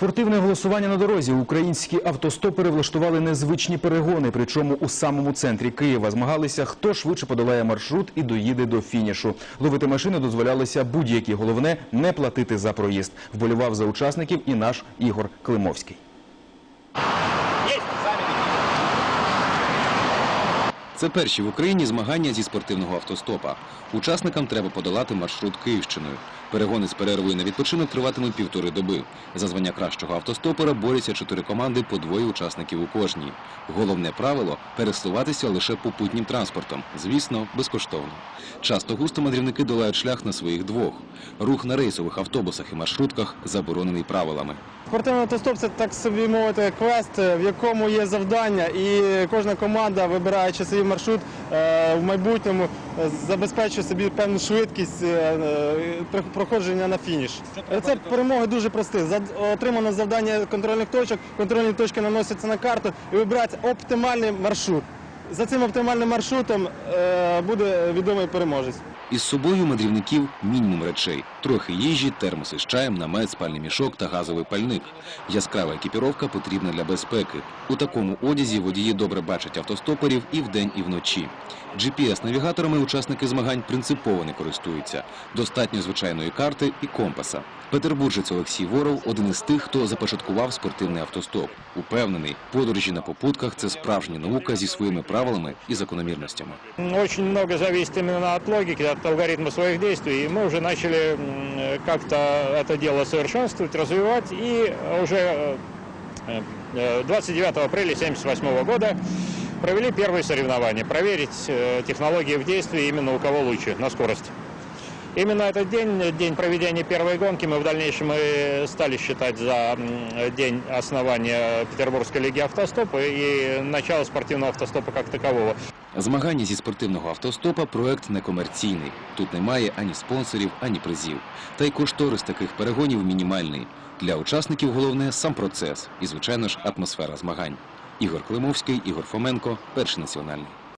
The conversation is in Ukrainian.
Спортивне голосування на дорозі. Українські автостопери влаштували незвичні перегони, причому у самому центрі Києва. Змагалися, хто швидше подолає маршрут і доїде до фінішу. Ловити машини дозволялося будь-які. Головне – не платити за проїзд. Вболівав за учасників і наш Ігор Климовський. Це перші в Україні змагання зі спортивного автостопа. Учасникам треба подолати маршрут Київщиною. Перегони з перервою на відпочинок триватимуть півтори доби. За звання кращого автостопера борються чотири команди по двоє учасників у кожній. Головне правило – пересуватися лише попутнім транспортом. Звісно, безкоштовно. Часто густо мандрівники долають шлях на своїх двох. Рух на рейсових автобусах і маршрутках заборонений правилами. Спортивний автостоп це так собі мовити квест, в якому є завдання, і кожна команда, вибираючи свій маршрут, е, в майбутньому е, забезпечує собі певну швидкість е, е, про- проходження на фініш. Рецепт перемоги дуже простий. Отримано завдання контрольних точок, контрольні точки наносяться на карту і вибирається оптимальний маршрут. За цим оптимальним маршрутом е, буде відомий переможець. Із собою мандрівників мінімум речей. Трохи їжі, термоси з чаєм, намет, спальний мішок та газовий пальник. Яскрава екіпіровка потрібна для безпеки. У такому одязі водії добре бачать автостоперів і вдень, і вночі. GPS-навігаторами учасники змагань принципово не користуються. Достатньо звичайної карти і компаса. Петербуржець Олексій Воров – один із тих, хто започаткував спортивний автостоп. Упевнений, подорожі на попутках – це справжня наука зі своїми правилами і закономірностями. Очень много зависит именно от логики, от алгоритма своих действий. И мы уже начали как-то это дело совершенствовать, развивать. И уже э, э, 29 апреля 1978 года провели первые соревнования. Проверить э, технологии в действии именно у кого лучше на скорость. Именно этот день, день проведения первой гонки, мы в дальнейшем и стали считать за день основания Петербургской лиги автостопа и начало спортивного автостопа как такового. Змагання зі спортивного автостопа – проект некомерційний. Тут немає ані спонсорів, ані призів. Та й кошторис таких перегонів мінімальний. Для учасників головне – сам процес і, звичайно ж, атмосфера змагань. Ігор Климовський, Ігор Фоменко, Перший національний.